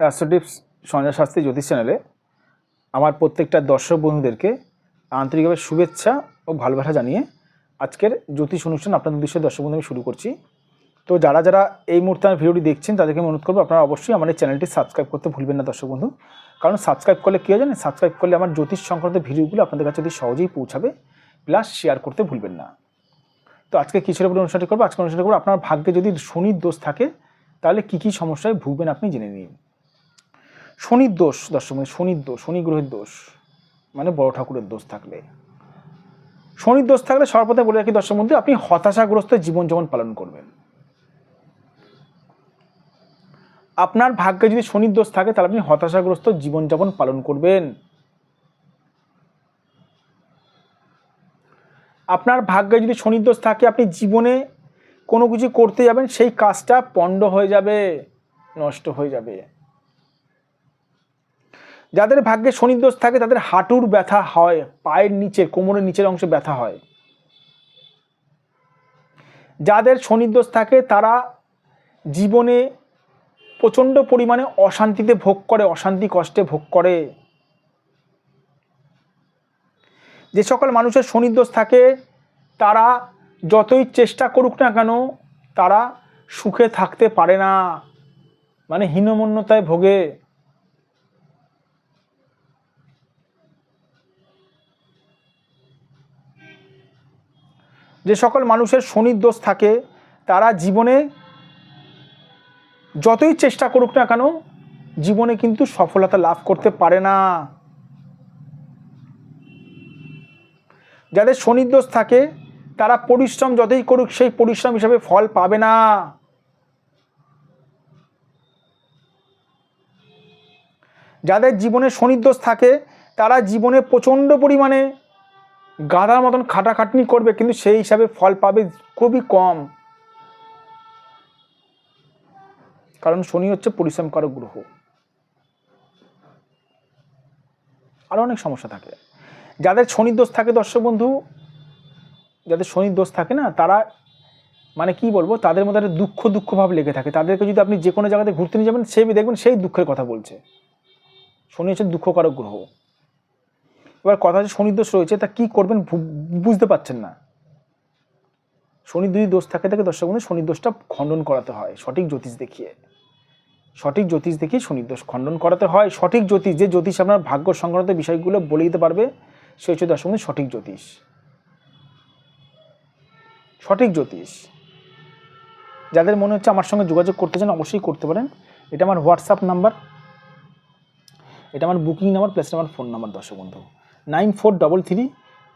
Astro tips Sanjay Shastri জ্যোতিষ চ্যানেলে আমার প্রত্যেকটা দর্শক বন্ধুদেরকে আন্তরিকভাবে শুভেচ্ছা ও ভালোবাসা জানিয়ে আজকের জ্যোতিষ অনুষ্ঠান আপনাদের উদ্দেশ্যে দর্শক বন্ধু আমি শুরু করছি। তো যারা যারা এই মুহূর্তে আমার ভিডিওটি দেখছেন, তাদেরকে আমি অনুরোধ করব আপনারা অবশ্যই আমার এই চ্যানেলটি সাবস্ক্রাইব করতে ভুলবেন না দর্শক বন্ধু। কারণ সাবস্ক্রাইব করলে কী জানেন? সাবস্ক্রাইব করলে আমার জ্যোতিষ সংক্রান্ত ভিডিওগুলো আপনাদের কাছে অতি সহজেই পৌঁছাবে প্লাস শেয়ার করতে ভুলবেন না। তো আজকে কিসের উপরে অনুষ্ঠানটি করব? আজকে অনুষ্ঠানটি করব, আপনার ভাগ্যে যদি শনির দোষ থাকে, তাহলে কী কী সমস্যায় ভুগবেন আপনি জেনে নিন। শনির দোষ দর্শক বন্ধু, শনির দোষ শনি গ্রহের দোষ মানে বড় ঠাকুরের দোষ থাকলে। শনির দোষ থাকলে সর্বপ্রথম বলে রাখি দর্শক মধ্যে আপনি হতাশাগ্রস্ত জীবনযাপন পালন করবেন। আপনার ভাগ্যে যদি শনির দোষ থাকে তাহলে আপনি হতাশাগ্রস্ত জীবনযাপন পালন করবেন। আপনার ভাগ্যে যদি শনির দোষ থাকে আপনি জীবনে কোনো কিছু করতে যাবেন সেই কাজটা পণ্ড হয়ে যাবে নষ্ট হয়ে যাবে। যাদের ভাগ্যে শনির দোষ থাকে, তাদের হাঁটুর ব্যথা হয়, পায়ের নিচে, কোমরের নিচের অংশে ব্যথা হয়। যাদের শনির দোষ থাকে, তারা জীবনে প্রচণ্ড পরিমাণে অশান্তিতে ভোগ করে, অশান্তি কষ্টে ভোগ করে। যে সকল মানুষের শনির দোষ থাকে, তারা যতই চেষ্টা করুক না কেন, তারা সুখে থাকতে পারে না মানে হীনমন্যতায় ভোগে। যে সকল মানুষের শনির দোষ থাকে, তারা জীবনে যতই চেষ্টা করুক না কেন, জীবনে কিন্তু সফলতা লাভ করতে পারে না। যাদের শনির দোষ থাকে, তারা পরিশ্রম যতই করুক, সেই পরিশ্রম হিসাবে ফল পাবে না। যাদের জীবনে শনির দোষ থাকে, তারা জীবনে প্রচণ্ড পরিমাণে গাধার মতন খাটাখাটনি করবে, কিন্তু সেই হিসাবে ফল পাবে খুবই কম। কারণ শনি হচ্ছে পরিশ্রমকারক গ্রহ। আরও অনেক সমস্যা থাকে। যাদের শনির দোষ থাকে দর্শক বন্ধু, যাদের শনির দোষ থাকে না, তারা মানে কি বলব, তাদের মধ্যে একটা দুঃখ দুঃখ ভাব লেগে থাকে। তাদেরকে যদি আপনি যে কোনো জায়গাতে ঘুরতে নিয়ে যাবেন সেই দেখবেন সেই দুঃখের কথা বলছে। শনি হচ্ছে দুঃখকারক গ্রহ। এবার কথা হচ্ছে শনির দোষ রয়েছে, তা কি করবেন বুঝতে পারছেন না। শনির যদি দোষ থাকে থাকে দর্শক বন্ধু, শনির দোষটা খণ্ডন করাতে হয়, সঠিক জ্যোতিষ দেখিয়ে। সঠিক জ্যোতিষ দেখিয়ে শনির দোষ খণ্ডন করাতে হয়। সঠিক জ্যোতিষ, যে জ্যোতিষ আপনার ভাগ্য সংক্রান্ত বিষয়গুলো বলে দিতে পারবে, সে হচ্ছে দর্শক বন্ধু, সঠিক জ্যোতিষ। সঠিক জ্যোতিষ। যাদের মনে হচ্ছে আমার সঙ্গে যোগাযোগ করতে চান, অবশ্যই করতে পারেন। এটা আমার হোয়াটসঅ্যাপ নাম্বার এটা আমার বুকিং নাম্বার প্লাস আমার ফোন নাম্বার দর্শক বন্ধু। Nine four double three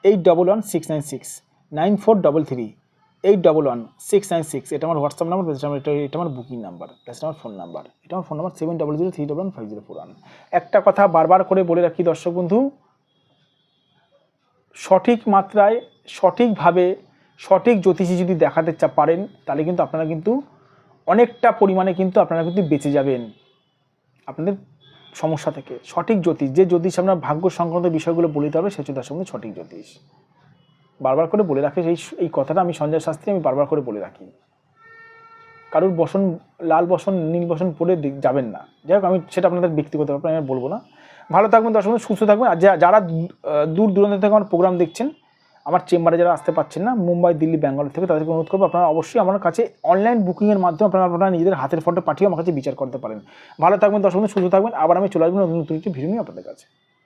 eight double one six nine six nine four double three eight double one six nine six এটা আমার হোয়াটসঅ্যাপ নাম্বার প্লাস আমার, এটা আমার বুকিং নাম্বার প্লাস আমার phone number এটা আমার phone number seven double zero three double one five zero four one একটা কথা বারবার করে বলে রাখি দর্শক বন্ধু, সঠিক মাত্রায়, সঠিকভাবে, সঠিক জ্যোতিষী যদি দেখাতে চা পারেন, তাহলে কিন্তু আপনারা কিন্তু অনেকটা পরিমাণে কিন্তু আপনারা কিন্তু বেঁচে যাবেন। আপনাদের সমস্যা থেকে। সঠিক জ্যোতিষ, যে জ্যোতিষ আপনার ভাগ্য সংক্রান্ত বিষয়গুলো বলে দিতে হবে, সে তার সঙ্গে সঠিক জ্যোতিষ। বারবার করে বলে রাখে, সেই এই কথাটা আমি সঞ্জয় শাস্ত্রী, আমি বারবার করে বলে রাখি। কারুর বসন, লাল বসন, নীল বসন পরে যাবেন না। যাই হোক, আমি সেটা আপনাদের ব্যক্তিগত ব্যাপার আমি বলব না। ভালো থাকবেন, দর্শক সুস্থ থাকবেন। আর যারা দূর দূরান্ত থেকে আমার প্রোগ্রাম দেখছেন আমার চেম্বারে যারা আসতে পারছেন না, মুম্বাই, দিল্লি, ব্যাঙ্গালোর থেকে তাদেরকে অনুরোধ করব, আপনারা অবশ্যই আমার কাছে অনলাইন বুকিংয়ের মাধ্যমে আপনারা আপনারা নিজেদের হাতের ফটো পাঠিয়ে আমার কাছে বিচার করতে পারেন। ভালো থাকবেন, দর্শক সুস্থ থাকবেন। আবার আমি চলে আসবেন নতুন নতুন ভিডিও নিয়ে আপনাদের কাছে।